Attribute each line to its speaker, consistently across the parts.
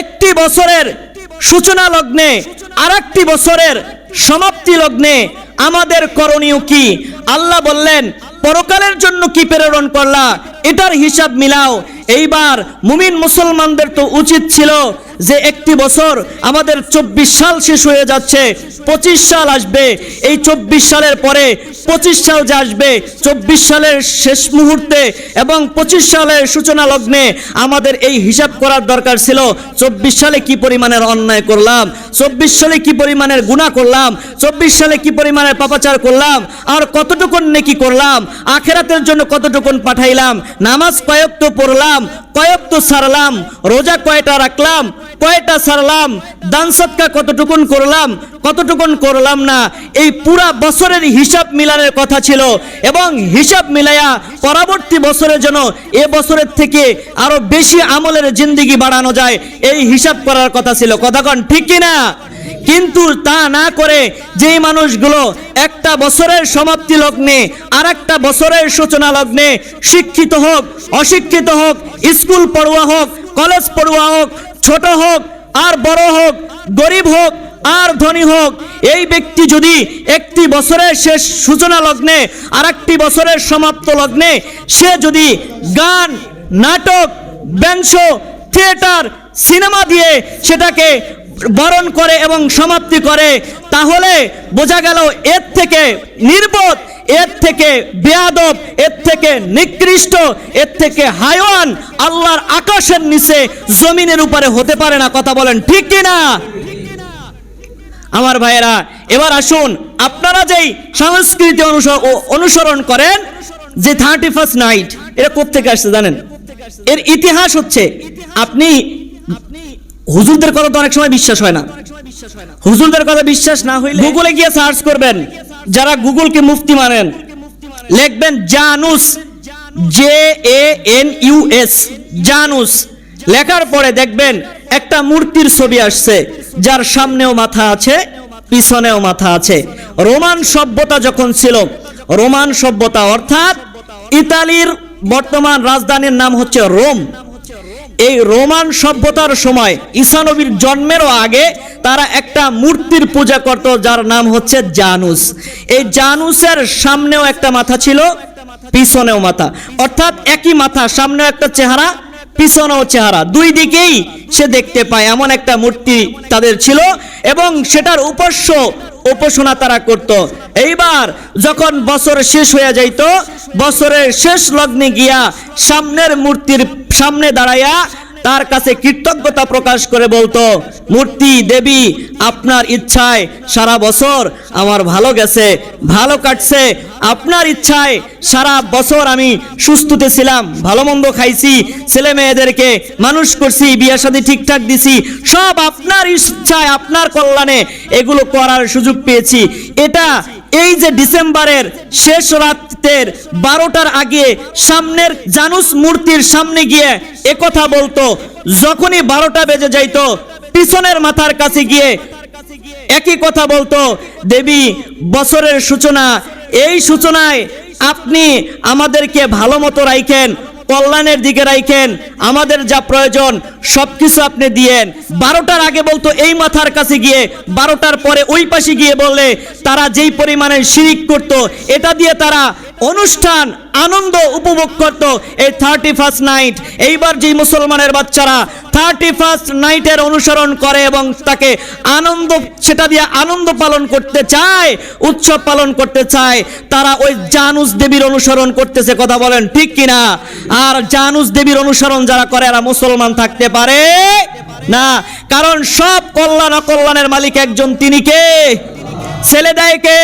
Speaker 1: একটি বছরের সূচনা লগ্নে আর একটি বছরের সমাপ্তি লগ্নে আমাদের করণীয় কি? আল্লাহ বললেন, পরকালের জন্য কি প্রেরণ করলা? এটার হিসাব মিলাও। এইবার মুমিন মুসলমানদের তো উচিত ছিল যে একটি বছর আমাদের চব্বিশ সাল শেষ হয়ে যাচ্ছে, পঁচিশ সাল আসবে। এই চব্বিশ সালের পরে পঁচিশ সাল যে আসবে, চব্বিশ সালের শেষ মুহূর্তে এবং পঁচিশ সালের সূচনা লগ্নে আমাদের এই হিসাব করার দরকার ছিল, চব্বিশ সালে কি পরিমাণের অন্যায় করলাম, চব্বিশ সালে কি পরিমাণের গুণা করলাম, চব্বিশ সালে কি পরিমাণের পাপাচার করলাম, আর কতটুকুন নেকি করলাম, আখেরাতের জন্য কতটুকুন পাঠাইলাম, নামাজ কয়েক তো পড়লাম, কয়েক তো সারলাম, রোজা কয়টা রাখলাম কয়টা সারলাম দান সৎকা কতটুকুন করলাম? কতটুকুন করলাম না? এই পুরা বছরের হিসাব মিলানের কথা ছিল এবং হিসাব মিলাইয়া পরবর্তী বছরের জন্য এ বছরের থেকে আরও বেশি আমলের জিন্দিগি বাড়ানো যায়, এই হিসাব করার কথা ছিল। কথাক্ষণ ঠিক কিনা? কিন্তু তা না করে যেই মানুষগুলো একটা বছরের সমাপ্তি লগ্নে আর একটা বছরের সূচনা লগ্নে শিক্ষিত হোক, অশিক্ষিত হোক, স্কুল পড়ুয়া হোক, কলেজ পড়ুয়া হোক ছোট হোক আর বড় হোক, গরিব হোক আর ধনী হোক, এই ব্যক্তি যদি একটি বছরের শেষ সূচনা লগ্নে আর একটি বছরের সমাপ্ত লগ্নে সে যদি গান, নাটক ব্যংশ থিয়েটার, সিনেমা দিয়ে সেটাকে বরণ করে এবং সমাপ্তি করে, তাহলে বোঝা গেল এর থেকে নির্বোধ এর থেকে বেয়াদব, এর থেকে নিকৃষ্ট, এর থেকে হায়ওয়ান আল্লাহর আকাশের নিচে জমিনের উপরে হতে পারে না। কথা বলেন, ঠিক কি না? আমার ভাইয়েরা, এবার আসুন, আপনারা যেই সংস্কৃতি অনুস- অনুসরণ করেন, যে থার্টি ফার্স্ট নাইট এটা কোথেকে আসছে জানেন? এর ইতিহাস হচ্ছে, আপনি হুজুরদের কথা তো অনেক সময় বিশ্বাস হয় না। হুজুরদের কথা বিশ্বাস না হইলে গুগলে গিয়ে সার্চ করবেন। যারা গুগলকে মুফতি মানেন। লিখবেন Janus. J A N U S Janus. লেখার পরে দেখবেন একটা মূর্তির ছবি আসছে, যার সামনেও মাথা আছে, পিছনেও মাথা আছে। রোমান সভ্যতা যখন ছিল, রোমান সভ্যতা অর্থাৎ ইতালির বর্তমান রাজধানীর নাম হচ্ছে রোম। এই রোমান সভ্যতার সময় ঈসানবীর জন্মেরও আগে তারা একটা মূর্তির পূজা করত, যার নাম হচ্ছে জানুস। এই জানুসের সামনেও একটা মাথা ছিল, পিছনেও মাথা। অর্থাৎ একই মাথা, সামনেও একটা চেহারা পিছনেও চেহারা। দুই দিকেই সে দেখতে পায় এমন একটা মূর্তি তাদের ছিল এবং সেটার উপাস্য উপাসনা তারা করত। এইবার যখন বছর শেষ হয়ে যাইত, বছরের শেষ লগ্নে গিয়া সামনের মূর্তির সামনে দাঁড়াইয়া তার কাছে কৃতজ্ঞতা প্রকাশ করে বলতো, মূর্তি, দেবী, আপনার ইচ্ছায় সারা বছর আমার ভালো গেছে, ভালো কাটছে। আপনার ইচ্ছায় সারা বছর আমি সুস্থতে ছিলাম, ভালো মন্দ খাইছি, ছেলে মেয়েদেরকে মানুষ করছি, বিয়ে শাদী ঠিকঠাক দিছি। সব আপনার ইচ্ছায়, আপনার কল্যাণে এগুলো করার সুযোগ পেয়েছি। এটা এই যে ডিসেম্বরের শেষ রাতের বারোটার আগে সামনের জানুস মূর্তির সামনে গিয়ে একথা বলতো, যখনই বারোটা বেজে যাইত, পিছনের মাথার কাছে গিয়ে একই কথা বলতো, দেবী, বছরের সূচনা, এই সূচনায় আপনি আমাদেরকে ভালো মতো রাইখেন কল্যাণের দিকে রাইখেন। আমাদের যা প্রয়োজন, সবকিছু আপনি দিয়েন। বারোটার আগে বলতো, এই মাথার কাছে গিয়ে, বারোটার পরে ওই পাশে গিয়ে বললে, তারা যেই পরিমাণে শিরিক করত, এটা দিয়ে তারা অনুষ্ঠান, আনন্দ উপভোগ করত। এই থার্টি ফার্স্ট নাইট এইবার যেই মুসলমানের বাচ্চারা থার্টি ফার্স্ট নাইটের অনুসরণ করে এবং তাকে আনন্দ, সেটা দিয়ে আনন্দ পালন করতে চায়, উৎসব পালন করতে চায়। তারা ওই জানুস দেবীর অনুসরণ করতেছে, কথা বলেন ঠিক কিনা? আর জানুস দেবীর অনুসরণ যারা করে, এরা মুসলমান থাকতে পারে না। কারণ সব কল্যাণ অকল্যাণের মালিক একজন, তিনি কে? ছেলে দেয় কে?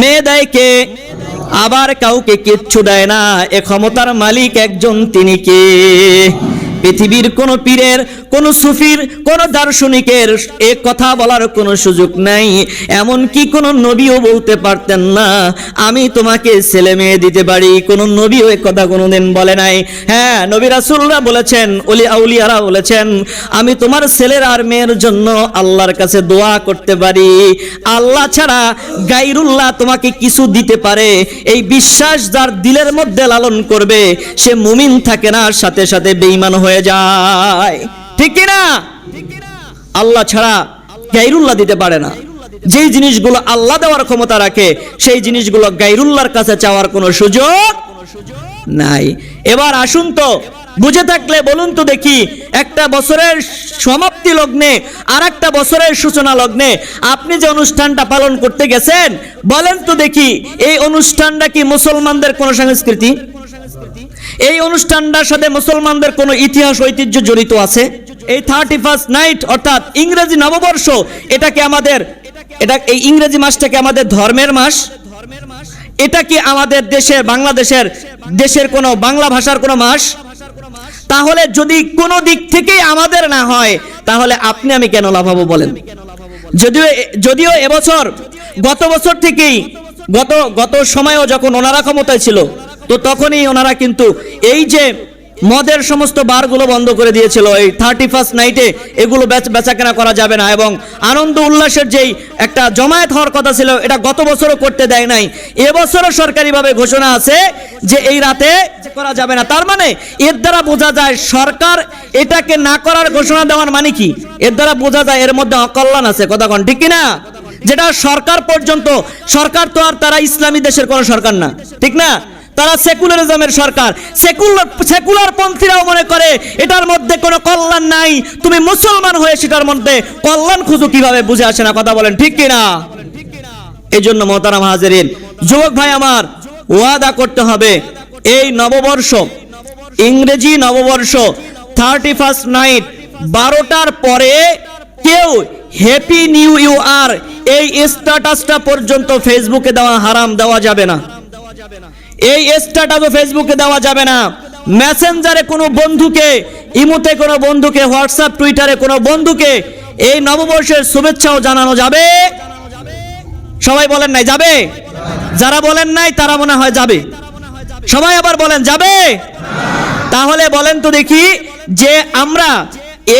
Speaker 1: মেয়ে দেয় কে? আবার কাউকে কিচ্ছু দেয় না, এ ক্ষমতার মালিক একজন, তিনি কে? পৃথিবীর কোন পীরের, কোন সুফির, কোন দার্শনিকের এ কথা বলার কোনো সুযোগ নাই। এমন কি কোন নবীও বলতে পারতেন না, আমি তোমাকে ছেলে মেয়ে দিতে পারি। কোন নবীও এ কথা কোনোদিন বলে নাই। হ্যাঁ নবী রাসূলরা বলেছেন, ওলি আউলিয়ারা বলেছেন, আমি তোমার ছেলের আর মেয়ের জন্য আল্লাহর কাছে দোয়া করতে পারি। আল্লাহ ছাড়া গাইরুল্লাহ তোমাকে কিছু দিতে পারে। এই বিশ্বাস যার দিলের মধ্যে লালন করবে, সে মুমিন থাকে না, সাথে সাথে বেঈমান হয়ে যায়। ঠিক কিনা? আল্লাহ ছাড়া গাইরুল্লাহ দিতে পারে না। যেই জিনিসগুলো আল্লাহ দেওয়ার ক্ষমতা রাখে, সেই জিনিসগুলো গাইরুল্লাহর কাছে চাওয়ার কোনো সুযোগ নাই। এবার আসুন তো, বুঝে থাকলে বলুন তো দেখি, একটা বছরের সমাপ্তি লগ্নে আর একটা বছরের সূচনা লগ্নে আপনি যে অনুষ্ঠানটা পালন করতে গেছেন, বলেন তো দেখি, এই অনুষ্ঠানটা কি মুসলমানদের কোনো সংস্কৃতি? এই অনুষ্ঠানটার সাথে মুসলমানদের কোনো ইতিহাস ঐতিহ্য জড়িত আছে? এই থার্টি ফার্স্ট নাইট অর্থাৎ ইংরেজি নববর্ষ এটা কি আমাদের, এটা এই ইংরেজি মাসটাকে আমাদের ধর্মের মাস। এটা কি আমাদের দেশের, বাংলাদেশের, দেশের কোনো বাংলা ভাষার কোনো মাস? তাহলে যদি কোনো দিক থেকেই আমাদের না হয়, তাহলে আপনি আমি কেন লাভ হব বলেন? যদিও যদিও এবছর, গত বছর থেকেই, গত গত সময়ও যখন ওনারা ক্ষমতায় ছিল তো তখনই ওনারা কিন্তু এই যে মদের সমস্ত বারগুলো বন্ধ করে দিয়েছিল, এই থার্টি ফার্স্ট নাইটে এগুলো বেচ- বেচাকেনা করা যাবে না এবং আনন্দ উল্লাসের যেই একটা জমায়েত হওয়ার কথা ছিল, এটা গত বছরও করতে দেয় নাই। এবছরও সরকারিভাবে ঘোষণা আছে যে এই রাতে করা যাবে না। তার মানে এর দ্বারা বোঝা যায় সরকার এটাকে না করার ঘোষণা দেওয়ার মানে কি? এর দ্বারা বোঝা যায় এর মধ্যে অকল্যাণ আছে, কথা কন, ঠিক কিনা? যেটা সরকার পর্যন্ত, সরকার তো আর তারা ইসলামী দেশের কোনো সরকার না, ঠিক না? তারা সেকুলারিজমের সরকার। সেকুলার সেকুলার পন্থীরাও মনে করে, এটার মধ্যে কোনো কল্যাণ নাই। তুমি মুসলমান হয়ে সেটার মধ্যে কল্যাণ খুঁজো কীভাবে বুঝে আসে না কথা বলেন, ঠিক কিনা? এই জন্য মহতারাম হাজেরিন, যুবক ভাই আমার, ওয়াদা করতে হবে, এই নববর্ষ, ইংরেজি নববর্ষ থার্টি ফার্স্ট নাইট বারোটার পরে কেউ হ্যাপি নিউ ইয়ার এই স্ট্যাটাসটা পর্যন্ত ফেসবুকে দেওয়া হারাম, দেওয়া যাবে না। এই স্ট্যাটাসও ফেসবুকে দেওয়া যাবে না। মেসেঞ্জারে কোনো বন্ধুকে, ইমুতে কোনো বন্ধুকে হোয়াটসঅ্যাপ টুইটারে কোনো বন্ধুকে এই নববর্ষের শুভেচ্ছাও জানানো যাবে। সবাই বলেন নাই, যাবে? যারা বলেন নাই, তারা মনে হয় যাবে। সবাই আবার বলেন, যাবে? তাহলে বলেন তো দেখি যে আমরা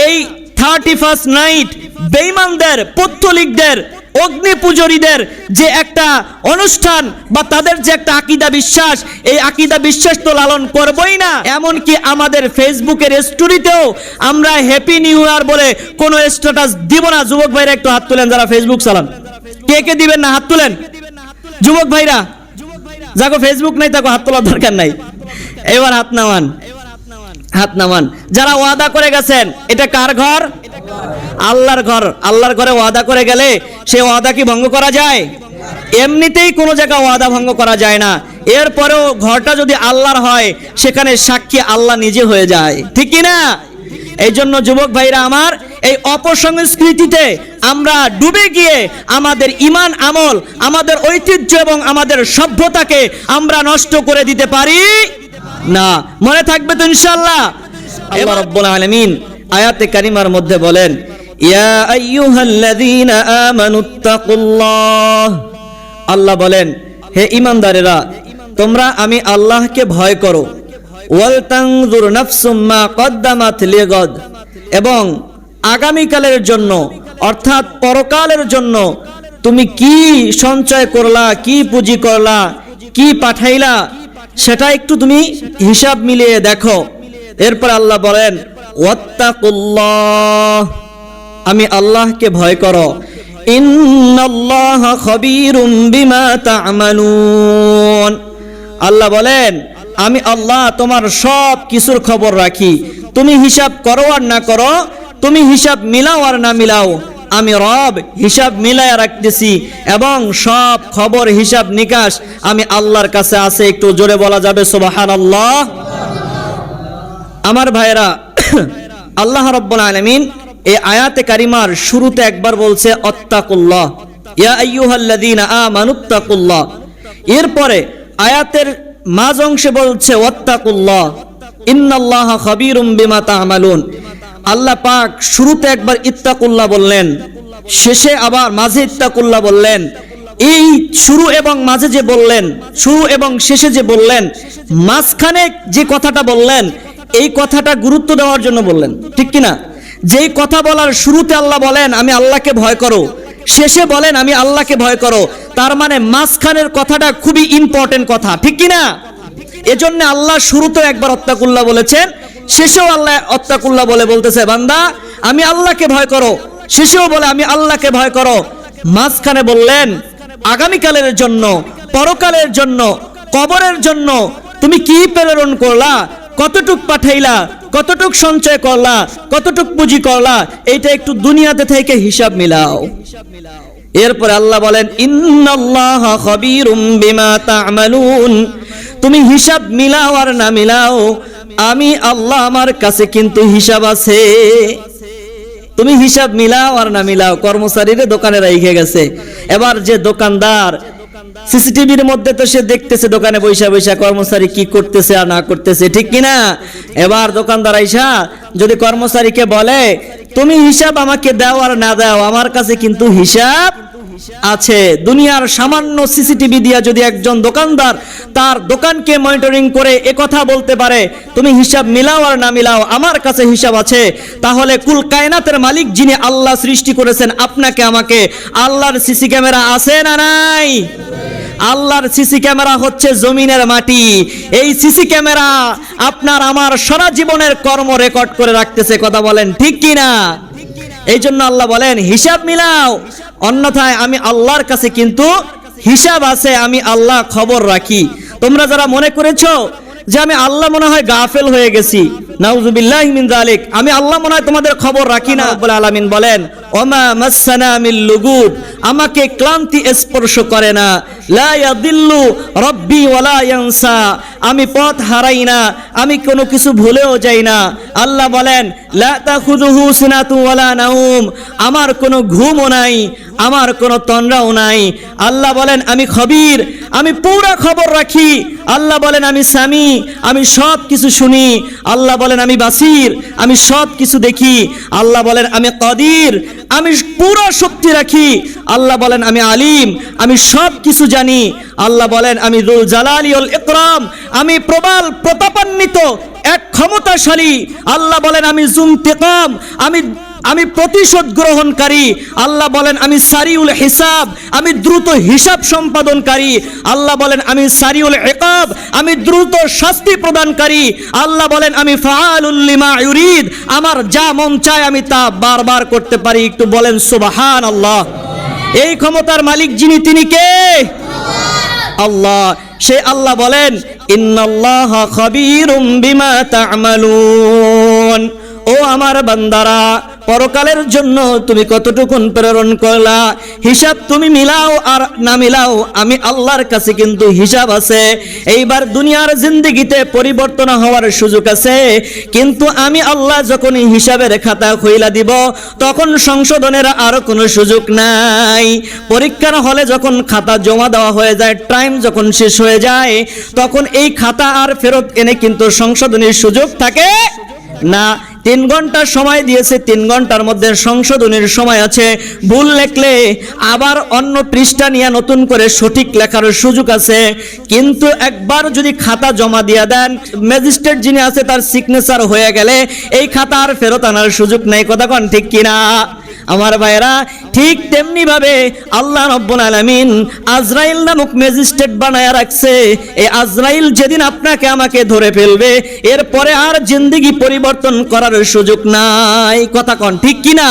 Speaker 1: এই থার্টি ফার্স্ট নাইট বেইমানদের পত্তলিকদের অগ্নি পূজরীদের যে একটা অনুষ্ঠান বা তাদের যে একটা আকিদা বিশ্বাস, এই আকিদা বিশ্বাস তো লালন করবই না। এমনকি আমাদের ফেসবুকের স্টোরিতেও আমরা হ্যাপি নিউ ইয়ার বলে কোনো স্ট্যাটাস দিব না। যুবক ভাইরা একটু হাত তুলেন, যারা ফেসবুক চালান। কে কে দিবেন না হাত তুলেন? যুবক ভাইরা, যাকো ফেসবুক নাই, তাকে হাত তোলার দরকার নাই। এবার হাত নামান। হাত নামান। যারা ওয়াদা করে গেছেন, এটা কার ঘর? আল্লাহর ঘর আল্লাহর ঘরে ওয়াদা করে গেলে সে ওয়াদা কি ভঙ্গ করা যায়? এমনিতেই কোনো জায়গায় ওয়াদা ভঙ্গ করা যায় না। এরপরেও ঘরটা যদি আল্লাহর হয় সেখানে সাক্ষী আল্লাহ নিজে হয়ে যায়। ঠিক না এই জন্য যুবক ভাইরা আমার এই অপসংস্কৃতিতে আমরা ডুবে গিয়ে আমাদের ইমান আমল আমাদের ঐতিহ্য এবং আমাদের সভ্যতাকে আমরা নষ্ট করে দিতে পারি না। মনে থাকবে তো রাব্বুল আলামিন আয়াতে কারিমার মধ্যে বলেন, ইয়া আল্লাহ বলেন, হে ইমানদারেরা তোমরা আমি আল্লাহকে ভয় করো। এবং আগামীকালের জন্য, অর্থাৎ পরকালের জন্য, তুমি কি সঞ্চয় করলা, কি পুঁজি করলা, কি পাঠাইলা, সেটা একটু তুমি হিসাব মিলিয়ে দেখো। এরপর আল্লাহ বলেন আমি আল্লাহকে ভয় করো। আল্লাহ বলেন, আমি আল্লাহ তোমার সব কিছুর খবর রাখি। তুমি হিসাব করো আর না করো, তুমি হিসাব মিলাও আর না মিলাও। আমি রব, হিসাব মিলায় রাখতেছি এবং সব খবর, হিসাব নিকাশ আমি আল্লাহর কাছে আছে। একটু জোরে বলা যাবে সুবাহান আল্লাহ আমার ভাইরা আল্লাহ রব্বুল আলামিন এই আয়াতে কারিমার শুরুতে একবার বলছে অত্তাকুল্লাহ ইয়া আইয়ুহাল্লাযীনা আমানুত্তাকুল্লাহ এরপরে আয়াতের মাঝ অংশে বলছে ওয়াত্তাকুল্লাহ ইন্নাল্লাহা খাবীরুম বিমা তা'মালুন। আল্লাহ পাক শুরুতে একবার ইত্তাকুল্লাহ বললেন, শেষে আবার মাঝে ইত্তাকুল্লাহ বললেন। এই শুরু এবং মাঝে যে বললেন, শুরু এবং শেষে যে বললেন, মাঝখানে যে কথাটা বললেন এই কথাটা গুরুত্ব দেওয়ার জন্য বললেন। ঠিক কিনা? যেই কথা বলার শুরুতে আল্লাহ বলেন, আমি আল্লাহকে ভয় করো। শেষে বলেন, আমি আল্লাহকে ভয় করো। তার মানে মাঝখানের কথাটা খুবই ইম্পর্টেন্ট কথা। ঠিক কিনা? এজন্য আল্লাহ শুরুতে একবার অত্তাকুল্লাহ বলেছেন, শেষেও আল্লাহ অত্তাকুল্লাহ বলে বলতেছে, বান্দা, আমি আল্লাহকে ভয় করো। শেষেও বলে, আমি আল্লাহকে ভয় করো। মাঝখানে বললেন, আগামীকালের জন্য, পরকালের জন্য, কবরের জন্য তুমি কি প্রেরণ করলা? কতটুক পাঠাইলা, কতটুক সঞ্চয় করলা, কতটুক পুঁজি করলা, এইটা একটু দুনিয়াতে থেকে হিসাব মিলাও। এরপরে আল্লাহ বলেন তুমি হিসাব মিলাও আর না মিলাও, আমি আল্লাহ আমার কাছে কিন্তু হিসাব আছে। তুমি হিসাব মিলাও আর না মিলাও, কর্মচারীরে দোকানে রাইখে গেছে। এবার যে দোকানদার সিসিটিভির মধ্যে তো সে দেখতেছে, দোকানে বৈশা বৈশা কর্মচারী কি করতেছে আর না করতেছে, ঠিক কিনা? এবার দোকানদার আইসা, যদি কর্মচারীকে বলে, তুমি হিসাব আমাকে দাও আর না দাও, আমার কাছে কিন্তু হিসাব আছে। দুনিয়ার সামান্য সিসিটিভি দিয়া যদি একজন দোকানদার তার দোকানকে মনিটরিং করে কথা বলতে পারে, তুমি হিসাব মিলাও আর না মিলাও, আমার কাছে হিসাব আছে। তাহলে কুল কায়নাতের মালিক যিনি আল্লাহ সৃষ্টি করেছেন, আপনাকে, আমাকে, আল্লাহর সিসি ক্যামেরা আছে না নাই? আল্লাহর সিসি ক্যামেরা হচ্ছে জমিনের মাটি। এই সিসি ক্যামেরা আপনার আমার সারা জীবনের কর্ম রেকর্ড করে রাখতেছে, কথা বলেন ঠিক কি না এই জন্য আল্লাহ বলেন, হিসাব মিলাও। অন্যথায় আমি আল্লাহর কাছে কিন্তু হিসাব আছে, আমি আল্লাহ খবর রাখি। তোমরা যারা মনে করেছ যে আমি আল্লাহ মনে হয় গাফেল হয়ে গেছি। নাউজুবিল্লাহ মিন জালিক আমি আল্লাহ মনে হয় তোমাদের খবর রাখি না। রব্বুল আলামিন বলেন ওমা মাসানা মিল লুগুব আমাকে ক্লান্তি স্পর্শ করে না। লা ইয়াদিল্লু রব্বি ওয়ালা ইয়ানসা। আমি পথ হারাই না, আমি কোনো কিছু ভুলেও যাই না। আল্লাহ বলেন নাউম। আমার কোনো ঘুমও নাই, আমার কোনো তন্দ্রাও নাই। আল্লাহ বলেন, আমি খবীর, আমি পুরা খবর রাখি। আল্লাহ বলেন, আমি স্বামী, আমি সব কিছু শুনি। আল্লাহ বলেন, আমি বাসির, আমি সব কিছু দেখি। আল্লাহ বলেন, আমি কদির, আমি পুরো শক্তি রাখি। আল্লাহ বলেন, আমি আলিম, আমি সব কিছু জানি। আল্লাহ বলেন, আমি দুল জালালিউল ইকরাম আমি প্রবাল প্রতাপান্বিত, এক ক্ষমতাশালী। আল্লাহ বলেন, আমি জুমতিকাম, আমি আমি প্রতিশোধ গ্রহণকারী। আল্লাহ বলেন, আমি সারিউল হিসাব, আমি দ্রুত হিসাব সম্পাদনকারী। আল্লাহ বলেন, আমি সারিউল একাব আমি দ্রুত শাস্তি প্রদানকারী। আল্লাহ বলেন, আমি ফাআলুল লিমা ইউরিদ, আমার যা মন চায় আমি তা বারবার করতে পারি। একটু বলেন সুবহান আল্লাহ এই ক্ষমতার মালিক যিনি, তিনি কে? আল্লাহ। সে আল্লাহ বলেন ইন্নাল্লাহ খাবীরুম বিমা তা'মালুন। ও আমার বান্দারা পরকালের জন্য তুমি কতটুকুন প্রেরণ করলা? হিসাব তুমি মিলাও আর না মিলাও, আমি আল্লাহর কাছে কিন্তু হিসাব আছে। এইবার দুনিয়ার জিন্দগিতে পরিবর্তন হওয়ার সুযোগ আছে। কিন্তু আমি আল্লাহ যখন হিসাবের খাতা খুইলা দিব, তখন সংশোধনের আর কোনো সুযোগ নাই। পরীক্ষার হলে যখন খাতা জমা দেওয়া হয়ে যায় টাইম যখন শেষ হয়ে যায়, তখন এই খাতা আর ফেরত এনে কিন্তু সংশোধনের সুযোগ থাকে না। তিন ঘণ্টা সময় দিয়েছে, তিন ঘণ্টার মধ্যে সংশোধনের সময় আছে। ভুল লেখলে আবার অন্য পৃষ্ঠা নিয়ে নতুন করে সঠিক লেখার সুযোগ আছে। কিন্তু একবার যদি খাতা জমা দিয়ে দেন, ম্যাজিস্ট্রেট যিনি আছে তার সিগনেচার হয়ে গেলে এই খাতা আর ফেরত আনার সুযোগ নেই। কথা কন ঠিক কিনা? আমার ভাইরা ঠিক তেমনি ভাবে আল্লাহ রব্বুল আলামিন আজরাইল নামক ম্যাজিস্ট্রেট বানায় রাখছে। এই আজরাইল যেদিন আপনাকে আমাকে ধরে ফেলবে, এরপরে আর জিন্দেগি পরিবর্তন করার সুযোগ নাই। কথা কন, ঠিক কি না